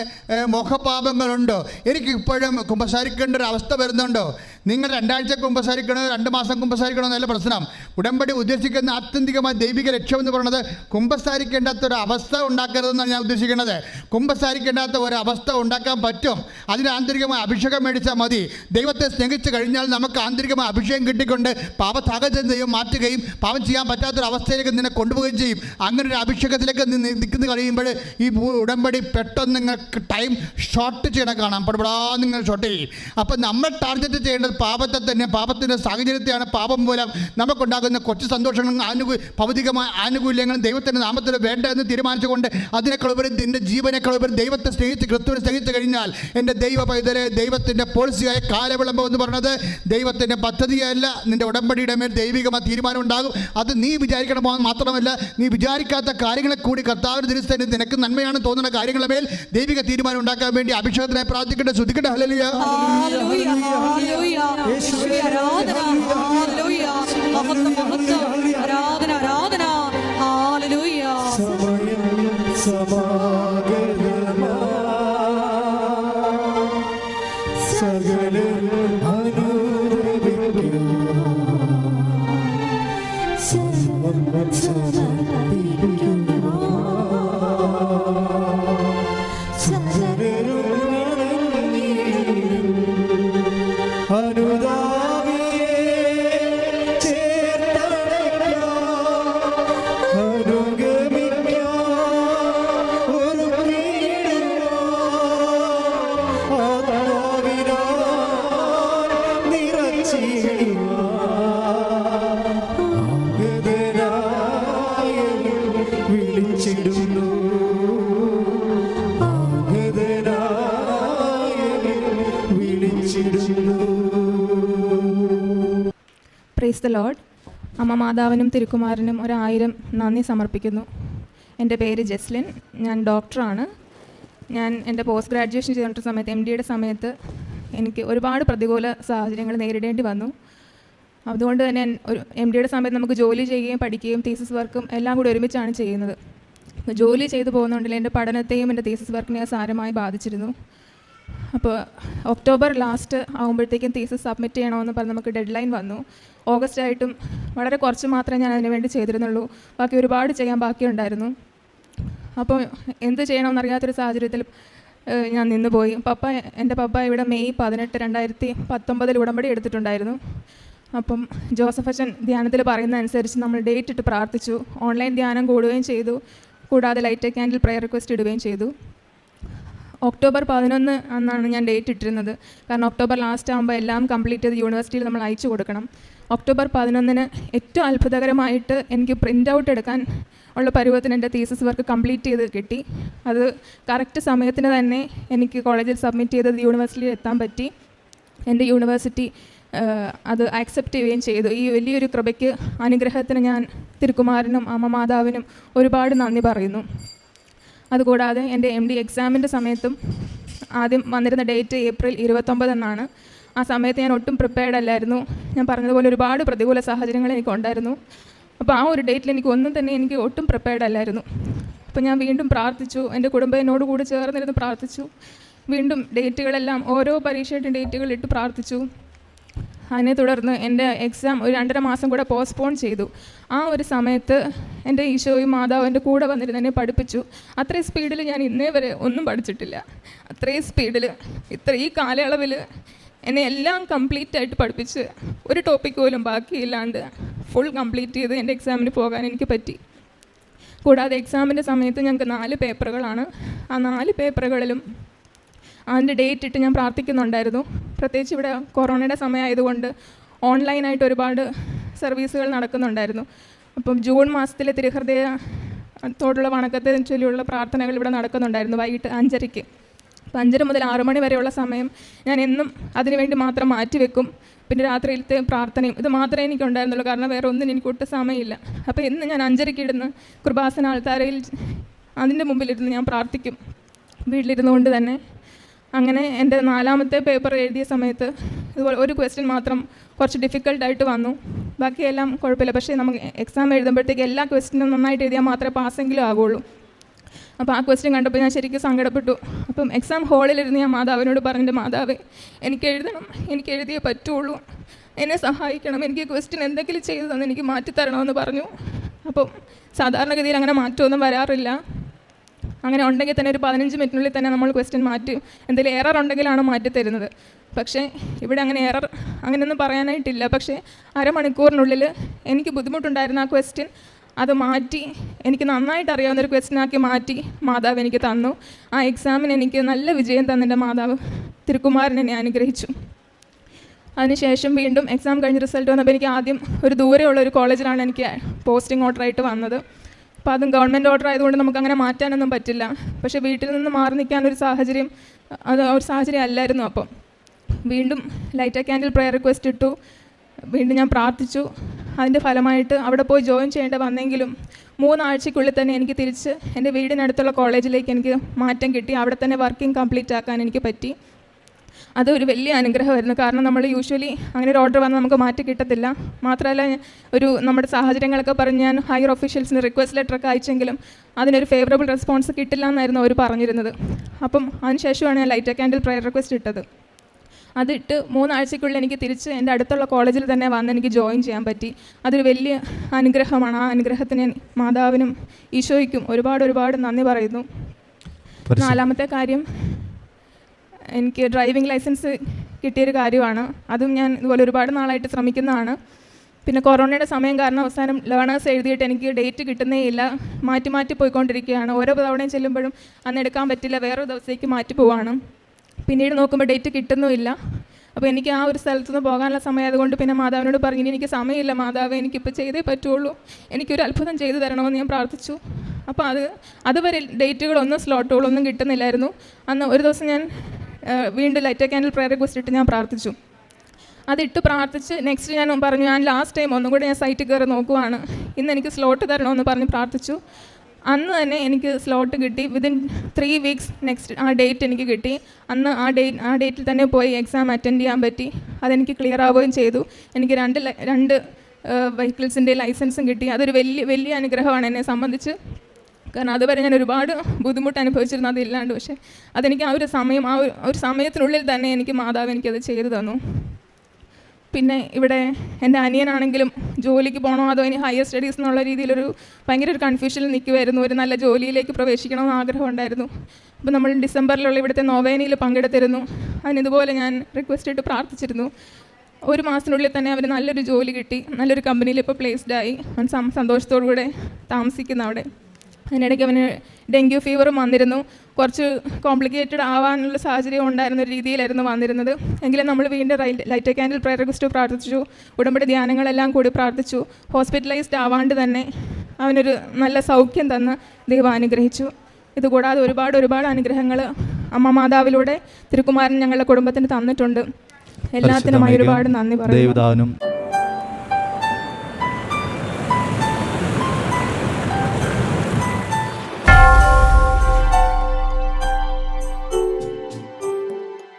Speaker 1: മോഹപാപങ്ങളുണ്ടോ? എനിക്കിപ്പോഴും കുമ്പസാരിക്കേണ്ട ഒരു അവസ്ഥ വരുന്നുണ്ടോ? നിങ്ങൾ രണ്ടാഴ്ച കുമ്പസാരിക്കണോ രണ്ട് മാസം കുമ്പസാരിക്കണോ എന്നല്ല പ്രശ്നം. ഉടമ്പടി ഉദ്ദേശിക്കുന്ന ആത്യന്തികമായ ദൈവിക ലക്ഷ്യം എന്ന് പറയുന്നത് കുമ്പസാരിക്കേണ്ടാത്ത ഒരു അവസ്ഥ ഉണ്ടാക്കരുതെന്നാണ് ഞാൻ ഉദ്ദേശിക്കുന്നത്. കുമ്പസാരിക്കേണ്ടാത്ത ഒരു അവസ്ഥ ഉണ്ടാക്കാൻ പറ്റും. അതിന് ആന്തരികമായ അഭിഷേകം മേടിച്ചാൽ മതി. ദൈവത്തെ സ്നേഹിച്ചു കഴിഞ്ഞാൽ നമുക്ക് ആന്തരികമായ അഭിഷേകം കിട്ടിക്കൊണ്ട് പാപ സാഹചര്യം മാറ്റുകയും പാപം ചെയ്യാൻ പറ്റാത്തൊരു അവസ്ഥയിലേക്ക് നിന്നെ കൊണ്ടുപോവുകയും ചെയ്യും. അങ്ങനെ ഒരു അഭിഷേകത്തിലേക്ക് നിൽക്കുന്ന കഴിയുമ്പോൾ ഈ ഉടമ്പടി പെട്ടെന്ന് നിങ്ങൾക്ക് ടൈം ഷോർട്ട് ചെയ്യണം കാണാം. പടപടാ നിങ്ങൾ ഷോർട്ട് ചെയ്യും. അപ്പം നമ്മൾ ടാർഗറ്റ് ചെയ്യേണ്ടത് പാപത്തെ തന്നെ പാപത്തിന്റെ സാഹചര്യത്തെയാണ് പാപം മൂലം നമുക്കുണ്ടാകുന്ന കുറച്ച് സന്തോഷങ്ങളും ആനുകൂ ഭൗതികമായ ആനുകൂല്യങ്ങളും ദൈവത്തിന്റെ നാമത്തിൽ വേണ്ട എന്ന് തീരുമാനിച്ചുകൊണ്ട് അതിനേക്കാൾ ഉപരി എന്റെ ജീവനേക്കാൾ ദൈവത്തെ സ്നേഹിച്ച് ക്രിസ്തുവിനെ സ്നേഹിച്ച് കഴിഞ്ഞാൽ എന്റെ ദൈവ പൈതലെ ദൈവത്തിന്റെ പോളിസിയായ കാലവിളംബം എന്ന് പറഞ്ഞത് ദൈവത്തിന്റെ പദ്ധതിയല്ല. നിന്റെ ഉടമ്പടിയുടെ മേൽ ദൈവികമായ തീരുമാനം ഉണ്ടാകും. അത് നീ വിചാരിക്കണമെന്ന് മാത്രമല്ല നീ വിചാരിക്കാത്ത കാര്യങ്ങളെ കൂടി കർത്താവിന് തിരിച്ചതിന് നിനക്ക് നന്മയാണ് തോന്നുന്ന കാര്യങ്ങളുടെ മേൽ ദൈവിക തീരുമാനം ഉണ്ടാക്കാൻ വേണ്ടി അഭിഷേകത്തിനായി പ്രാർത്ഥിക്കട്ടെ ശ്രദ്ധിക്കട്ടെ.
Speaker 2: ഹലലിയ ആരാധന. ആരാധന ആരാധന
Speaker 3: സകല അനുരവിക്കും സർവം
Speaker 5: ദ ലോഡ് അമ്മ മാതാവിനും തിരുക്കുമാരനും ഒരായിരം നന്ദി സമർപ്പിക്കുന്നു. എന്റെ പേര് ജസ്ലിൻ. ഞാൻ ഡോക്ടറാണ്. ഞാൻ എന്റെ പോസ്റ്റ് ഗ്രാജുവേഷൻ ചെയ്തുകൊണ്ടിരുന്ന സമയത്ത് എം ഡിയുടെ സമയത്ത് എനിക്ക് ഒരുപാട് പ്രതികൂല സാഹചര്യങ്ങൾ നേരിടേണ്ടി വന്നു. അതുകൊണ്ട് തന്നെ ഒരു എം ഡിയുടെ സമയത്ത് നമുക്ക് ജോലി ചെയ്യുകയും പഠിക്കുകയും തീസസ് വർക്കും എല്ലാം കൂടി ഒരുമിച്ചാണ് ചെയ്യുന്നത്. ജോലി ചെയ്തു പോകുന്നുണ്ടെങ്കിൽ എന്റെ പഠനത്തെയും എന്റെ തീസസ് വർക്കിനെയും സാരമായി ബാധിച്ചിരുന്നു. അപ്പോൾ ഒക്ടോബർ ലാസ്റ്റ് ആകുമ്പോഴത്തേക്കും തീസിസ് സബ്മിറ്റ് ചെയ്യണമെന്ന് പറഞ്ഞ് നമുക്ക് ഡെഡ് ലൈൻ വന്നു. ഓഗസ്റ്റ് ആയിട്ടും വളരെ കുറച്ച് മാത്രമേ ഞാൻ അതിന് വേണ്ടി ചെയ്തിരുന്നുള്ളൂ. ബാക്കി ഒരുപാട് ചെയ്യാൻ ബാക്കിയുണ്ടായിരുന്നു. അപ്പോൾ എന്ത് ചെയ്യണമെന്ന് ചെയ്യണമെന്നറിയാത്തൊരു സാഹചര്യത്തിൽ ഞാൻ ഞാൻ നിന്നുപോയി പപ്പ എന്റെ പപ്പ ഇവിടെ മെയ് പതിനെട്ട് രണ്ടായിരത്തി പത്തൊമ്പതിൽ ഉടമ്പടി എടുത്തിട്ടുണ്ടായിരുന്നു. അപ്പം ജോസഫ് അച്ഛൻ ധ്യാനത്തിൽ പറയുന്നതനുസരിച്ച് നമ്മൾ ഡേറ്റ് ഇട്ട് പ്രാർത്ഥിച്ചു. ഓൺലൈൻ ധ്യാനം കൂടുകയും ചെയ്തു. കൂടാതെ ലൈറ്റ് ക്യാൻഡിൽ പ്രെയർ റിക്വസ്റ്റ് ഇടുകയും ചെയ്തു. ഒക്ടോബർ പതിനൊന്ന് എന്നാണ് ഞാൻ ഡേറ്റ് ഇട്ടിരുന്നത്. കാരണം ഒക്ടോബർ ലാസ്റ്റ് ആകുമ്പോൾ എല്ലാം കംപ്ലീറ്റ് ചെയ്ത് യൂണിവേഴ്സിറ്റിയിൽ നമ്മൾ അയച്ചു കൊടുക്കണം. ഒക്ടോബർ പതിനൊന്നിന് ഏറ്റവും അത്ഭുതകരമായിട്ട് എനിക്ക് പ്രിന്റ് ഔട്ട് എടുക്കാൻ ഉള്ള പരുവത്തിന് എന്റെ തീസസ് വർക്ക് കംപ്ലീറ്റ് ചെയ്ത് കിട്ടി. അത് കറക്റ്റ് സമയത്തിന് തന്നെ എനിക്ക് കോളേജിൽ സബ്മിറ്റ് ചെയ്തത് യൂണിവേഴ്സിറ്റിയിൽ എത്താൻ പറ്റി. എന്റെ യൂണിവേഴ്സിറ്റി അത് ആക്സെപ്റ്റ് ചെയ്യുകയും ചെയ്തു. ഈ വലിയൊരു കൃപയ്ക്ക് അനുഗ്രഹത്തിന് ഞാൻ തിരുക്കുമാരനും അമ്മ മാതാവിനും ഒരുപാട് നന്ദി പറയുന്നു. അതുകൂടാതെ എന്റെ എം ഡി എക്സാമിന്റെ സമയത്തും ആദ്യം വന്നിരുന്ന ഡേറ്റ് ഏപ്രിൽ ഇരുപത്തൊമ്പത് എന്നാണ് ആ സമയത്ത് ഞാൻ ഒട്ടും പ്രിപ്പയർഡ് അല്ലായിരുന്നു. ഞാൻ പറഞ്ഞതുപോലെ ഒരുപാട് പ്രതികൂല സാഹചര്യങ്ങൾ എനിക്കുണ്ടായിരുന്നു. അപ്പോൾ ആ ഒരു ഡേറ്റിൽ എനിക്ക് ഒന്നും തന്നെ എനിക്ക് ഒട്ടും പ്രിപ്പയർഡ് അല്ലായിരുന്നു. അപ്പോൾ ഞാൻ വീണ്ടും പ്രാർത്ഥിച്ചു. എന്റെ കുടുംബം എന്നോട് കൂടി ചേർന്നിരുന്ന് പ്രാർത്ഥിച്ചു. വീണ്ടും ഡേറ്റുകളെല്ലാം ഓരോ പരീക്ഷയുടെ ഡേറ്റുകളിട്ട് പ്രാർത്ഥിച്ചു. അതിനെ തുടർന്ന് എന്റെ എക്സാം ഒരു രണ്ടര മാസം കൂടെ പോസ്റ്റ്പോൺ ചെയ്തു. ആ ഒരു സമയത്ത് എന്റെ ഈശോയും മാതാവും എന്റെ കൂടെ വന്നിരുന്ന് എന്നെ പഠിപ്പിച്ചു. അത്രയും സ്പീഡിൽ ഞാൻ ഇന്നേ വരെ ഒന്നും പഠിച്ചിട്ടില്ല. അത്രയും സ്പീഡിൽ ഇത്ര ഈ കാലയളവിൽ എന്നെ എല്ലാം കംപ്ലീറ്റ് ആയിട്ട് പഠിപ്പിച്ച് ഒരു ടോപ്പിക് പോലും ബാക്കിയില്ലാണ്ട് ഫുൾ കംപ്ലീറ്റ് ചെയ്ത് എന്റെ എക്സാമിന് പോകാൻ എനിക്ക് പറ്റി. കൂടാതെ എക്സാമിന്റെ സമയത്ത് ഞങ്ങൾക്ക് നാല് പേപ്പറുകളാണ് ആ നാല് പേപ്പറുകളിലും അതിന്റെ ഡേറ്റ് ഇട്ട് ഞാൻ പ്രാർത്ഥിക്കുന്നുണ്ടായിരുന്നു. പ്രത്യേകിച്ച് ഇവിടെ കൊറോണയുടെ സമയമായതുകൊണ്ട് ഓൺലൈനായിട്ട് ഒരുപാട് സർവീസുകൾ നടക്കുന്നുണ്ടായിരുന്നു. അപ്പം ജൂൺ മാസത്തിലെ തിരുഹൃദയ തോടുള്ള വണക്കത്തെ ചൊല്ലിയുള്ള പ്രാർത്ഥനകൾ ഇവിടെ നടക്കുന്നുണ്ടായിരുന്നു വൈകിട്ട് അഞ്ചരയ്ക്ക്. അപ്പം അഞ്ചര മുതൽ ആറ് മണി വരെയുള്ള സമയം ഞാൻ എന്നും അതിനുവേണ്ടി മാത്രം മാറ്റിവെക്കും പിന്നെ രാത്രിയിലത്തെ പ്രാർത്ഥനയും ഇത് മാത്രമേ എനിക്ക് ഉണ്ടായിരുന്നുള്ളൂ കാരണം വേറെ ഒന്നിനും എനിക്ക് ഒട്ടും സമയമില്ല. അപ്പോൾ ഇന്ന് ഞാൻ അഞ്ചരയ്ക്ക് ഇടുന്ന കൃപാസന ആൾത്താരയിൽ അതിന്റെ മുമ്പിലിരുന്ന് ഞാൻ പ്രാർത്ഥിക്കും. വീട്ടിലിരുന്നുകൊണ്ട് തന്നെ അങ്ങനെ എന്റെ നാലാമത്തെ പേപ്പർ എഴുതിയ സമയത്ത് ഇതുപോലെ ഒരു ക്വസ്റ്റ്യൻ മാത്രം കുറച്ച് ഡിഫിക്കൽട്ടായിട്ട് വന്നു. ബാക്കിയെല്ലാം കുഴപ്പമില്ല. പക്ഷേ നമുക്ക് എക്സാം എഴുതുമ്പോഴത്തേക്ക് എല്ലാ ക്വസ്റ്റ്യനും നന്നായിട്ട് എഴുതിയാൽ മാത്രമേ പാസ്സെങ്കിലും ആകുള്ളൂ. അപ്പോൾ ആ ക്വസ്റ്റ്യൻ കണ്ടപ്പോൾ ഞാൻ ശരിക്കും സങ്കടപ്പെട്ടു. അപ്പം എക്സാം ഹാളിലിരുന്ന് ഞാൻ മാതാവിനോട് പറഞ്ഞിട്ട് മാതാവേ എനിക്ക് എഴുതണം. എനിക്ക് എഴുതിയേ പറ്റുള്ളൂ. എന്നെ സഹായിക്കണം. എനിക്ക് ക്വസ്റ്റ്യൻ എന്തെങ്കിലും ചെയ്തു തന്നെ എനിക്ക് മാറ്റിത്തരണമെന്ന് പറഞ്ഞു. അപ്പം സാധാരണഗതിയിൽ അങ്ങനെ മാറ്റമൊന്നും വരാറില്ല. അങ്ങനെ ഉണ്ടെങ്കിൽ തന്നെ ഒരു പതിനഞ്ച് മിനിറ്റിനുള്ളിൽ തന്നെ നമ്മൾ ക്വസ്റ്റ്യൻ മാറ്റി എന്തെങ്കിലും എറർ ഉണ്ടെങ്കിലാണ് മാറ്റി തരുന്നത്. പക്ഷേ ഇവിടെ അങ്ങനെ എറർ അങ്ങനെയൊന്നും പറയാനായിട്ടില്ല. പക്ഷേ അരമണിക്കൂറിനുള്ളിൽ എനിക്ക് ബുദ്ധിമുട്ടുണ്ടായിരുന്ന ആ ക്വസ്റ്റ്യൻ അത് മാറ്റി എനിക്ക് നന്നായിട്ട് അറിയാവുന്ന ഒരു ക്വസ്റ്റ്യൻ ആക്കി മാറ്റി മാതാവ് എനിക്ക് തന്നു. ആ എക്സാമിന് എനിക്ക് നല്ല വിജയം തന്നെന്റെ മാതാവ് തിരുക്കുമാരൻ എന്നെ അനുഗ്രഹിച്ചു. അതിനുശേഷം വീണ്ടും എക്സാം കഴിഞ്ഞ് റിസൾട്ട് വന്നപ്പോൾ എനിക്ക് ആദ്യം ഒരു ദൂരെയുള്ള ഒരു കോളേജിലാണ് എനിക്ക് പോസ്റ്റിംഗ് ഓർഡറായിട്ട് വന്നത്. അപ്പോൾ അതും ഗവൺമെന്റ് ഓർഡർ ആയതുകൊണ്ട് നമുക്ക് അങ്ങനെ മാറ്റാനൊന്നും പറ്റില്ല. പക്ഷേ വീട്ടിൽ നിന്ന് മാറി നിൽക്കാനൊരു സാഹചര്യം അത് ഒരു സാഹചര്യം അല്ലായിരുന്നു അപ്പം. വീണ്ടും ലൈറ്റ് ക്യാൻഡിൽ പ്രയർ റിക്വസ്റ്റ് ഇട്ടു. വീണ്ടും ഞാൻ പ്രാർത്ഥിച്ചു. അതിന്റെ ഫലമായിട്ട് അവിടെ പോയി ജോയിൻ ചെയ്യേണ്ട വന്നെങ്കിലും മൂന്നാഴ്ചയ്ക്കുള്ളിൽ തന്നെ എനിക്ക് തിരിച്ച് എന്റെ വീടിനടുത്തുള്ള കോളേജിലേക്ക് എനിക്ക് മാറ്റം കിട്ടി. അവിടെ തന്നെ വർക്കിംഗ് കംപ്ലീറ്റ് ആക്കാൻ എനിക്ക് പറ്റി. അത് ഒരു വലിയ അനുഗ്രഹമായിരുന്നു. കാരണം നമ്മൾ യൂഷ്വലി അങ്ങനെ ഒരു ഓർഡർ വന്നാൽ നമുക്ക് മാറ്റി കിട്ടത്തില്ല. മാത്രമല്ല ഒരു നമ്മുടെ സാഹചര്യങ്ങളൊക്കെ പറഞ്ഞ് ഞാൻ ഹയർ ഒഫീഷ്യൽസിന് റിക്വസ്റ്റ് ലെറ്ററൊക്കെ അയച്ചെങ്കിലും അതിനൊരു ഫേവറബിൾ റെസ്പോൺസ് കിട്ടില്ല എന്നായിരുന്നു അവർ പറഞ്ഞിരുന്നത്. അപ്പം അതിനുശേഷമാണ് ഞാൻ ലൈറ്റ് ക്യാൻഡിൽ പ്രയർ റിക്വസ്റ്റ് ഇട്ടത്. അതിട്ട് മൂന്നാഴ്ചയ്ക്കുള്ളിൽ എനിക്ക് തിരിച്ച് എന്റെ അടുത്തുള്ള കോളേജിൽ തന്നെ വന്ന് എനിക്ക് ജോയിൻ ചെയ്യാൻ പറ്റി. അതൊരു വലിയ അനുഗ്രഹമാണ്. ആ അനുഗ്രഹത്തിന് മാതാവിനും ഈശോയ്ക്കും ഒരുപാട് ഒരുപാട് നന്ദി പറയുന്നു. നാലാമത്തെ കാര്യം എനിക്ക് ഡ്രൈവിംഗ് ലൈസൻസ് കിട്ടിയൊരു കാര്യമാണ്. അതും ഞാൻ ഇതുപോലെ ഒരുപാട് നാളായിട്ട് ശ്രമിക്കുന്നതാണ്. പിന്നെ കൊറോണയുടെ സമയം കാരണം അവസാനം ലേണേഴ്സ് എഴുതിയിട്ട് എനിക്ക് ഡേറ്റ് കിട്ടുന്നേ ഇല്ല. മാറ്റി മാറ്റി പോയിക്കൊണ്ടിരിക്കുകയാണ്. ഓരോ തവണയും ചെല്ലുമ്പോഴും അന്ന് എടുക്കാൻ പറ്റില്ല. വേറൊരു ദിവസത്തേക്ക് മാറ്റി പോവാണ്. പിന്നീട് നോക്കുമ്പോൾ ഡേറ്റ് കിട്ടുന്നുമില്ല അപ്പോൾ എനിക്ക് ആ ഒരു സ്ഥലത്തു നിന്ന് പോകാനുള്ള സമയം അതുകൊണ്ട് പിന്നെ മാതാവിനോട് പറഞ്ഞു "ഇനി എനിക്ക് സമയമില്ല മാതാവ് എനിക്കിപ്പോൾ ചെയ്തേ പറ്റുള്ളൂ. എനിക്കൊരു അത്ഭുതം ചെയ്തു തരണമെന്ന് ഞാൻ പ്രാർത്ഥിച്ചു. അപ്പോൾ അത് അതുവരെ ഡേറ്റുകളൊന്നും സ്ലോട്ടുകളൊന്നും കിട്ടുന്നില്ലായിരുന്നു. അന്ന് ഒരു ദിവസം ഞാൻ വീണ്ടും ലൈറ്റ് ക്യാൻഡിൽ പ്രയർ റിക്വസ്റ്റ് ഇട്ട് ഞാൻ പ്രാർത്ഥിച്ചു. അതിട്ട് പ്രാർത്ഥിച്ച് നെക്സ്റ്റ് ഞാൻ പറഞ്ഞു ഞാൻ ലാസ്റ്റ് ടൈം ഒന്നും കൂടെ ഞാൻ സൈറ്റ് കയറി നോക്കുവാണ്. ഇന്ന് എനിക്ക് സ്ലോട്ട് തരണമെന്ന് പറഞ്ഞ് പ്രാർത്ഥിച്ചു. അന്ന് തന്നെ എനിക്ക് സ്ലോട്ട് കിട്ടി. വിതിൻ ത്രീ വീക്സ് നെക്സ്റ്റ് ആ ഡേറ്റ് എനിക്ക് കിട്ടി. അന്ന് ആ ഡേറ്റ് ആ ഡേറ്റിൽ തന്നെ പോയി എക്സാം അറ്റൻഡ് ചെയ്യാൻ പറ്റി. അതെനിക്ക് ക്ലിയർ ആവുകയും ചെയ്തു. എനിക്ക് രണ്ട് രണ്ട് വെഹിക്കിൾസിന്റെ ലൈസൻസും കിട്ടി. അതൊരു വലിയ വലിയ അനുഗ്രഹമാണ് എന്നെ സംബന്ധിച്ച്. കാരണം അതുവരെ ഞാൻ ഒരുപാട് ബുദ്ധിമുട്ട് അനുഭവിച്ചിരുന്നു അതില്ലാണ്ട്. പക്ഷേ അതെനിക്ക് ആ ഒരു സമയം ആ ഒരു സമയത്തിനുള്ളിൽ തന്നെ എനിക്ക് മാതാവ് എനിക്കത് ചെയ്തു തന്നു. പിന്നെ ഇവിടെ എന്റെ അനിയനാണെങ്കിലും ജോലിക്ക് പോകണോ അതോ ഇനി ഹയർ സ്റ്റഡീസ് എന്നുള്ള രീതിയിലൊരു ഭയങ്കര ഒരു കൺഫ്യൂഷനിൽ നിൽക്കുമായിരുന്നു ഒരു നല്ല ജോലിയിലേക്ക് പ്രവേശിക്കണമെന്ന് ആഗ്രഹം ഉണ്ടായിരുന്നു. അപ്പോൾ നമ്മൾ ഡിസംബറിലുള്ള ഇവിടുത്തെ നോവേനയിൽ പങ്കെടുത്തിരുന്നു. അതിനിതുപോലെ ഞാൻ റിക്വസ്റ്റ് ഇട്ട് പ്രാർത്ഥിച്ചിരുന്നു. ഒരു മാസത്തിനുള്ളിൽ തന്നെ അവർ നല്ലൊരു ജോലി കിട്ടി. നല്ലൊരു കമ്പനിയിൽ ഇപ്പോൾ പ്ലേസ്ഡായി അവൻ സന്തോഷത്തോടു കൂടെ താമസിക്കുന്ന അവിടെ. അതിനിടയ്ക്ക് അവന് ഡെങ്കി ഫീവറും വന്നിരുന്നു. കുറച്ച് കോംപ്ലിക്കേറ്റഡ് ആവാനുള്ള സാഹചര്യം ഉണ്ടായിരുന്ന ഒരു രീതിയിലായിരുന്നു വന്നിരുന്നത്. എങ്കിലും നമ്മൾ വീണ്ടും ലൈറ്റ് ക്യാൻഡിൽ പ്രയർ റിക്വസ്റ്റ് പ്രാർത്ഥിച്ചു. ഉടമ്പടി ധ്യാനങ്ങളെല്ലാം കൂടി പ്രാർത്ഥിച്ചു. ഹോസ്പിറ്റലൈസ്ഡ് ആവാണ്ട് തന്നെ അവനൊരു നല്ല സൗഖ്യം തന്ന് ദൈവം അനുഗ്രഹിച്ചു. ഇതുകൂടാതെ ഒരുപാട് ഒരുപാട് അനുഗ്രഹങ്ങൾ അമ്മ മാതാവിലൂടെ തിരുക്കുമാരൻ ഞങ്ങളുടെ കുടുംബത്തിന് തന്നിട്ടുണ്ട്. എല്ലാത്തിനുമായി ഒരുപാട് നന്ദി പറയുന്നു.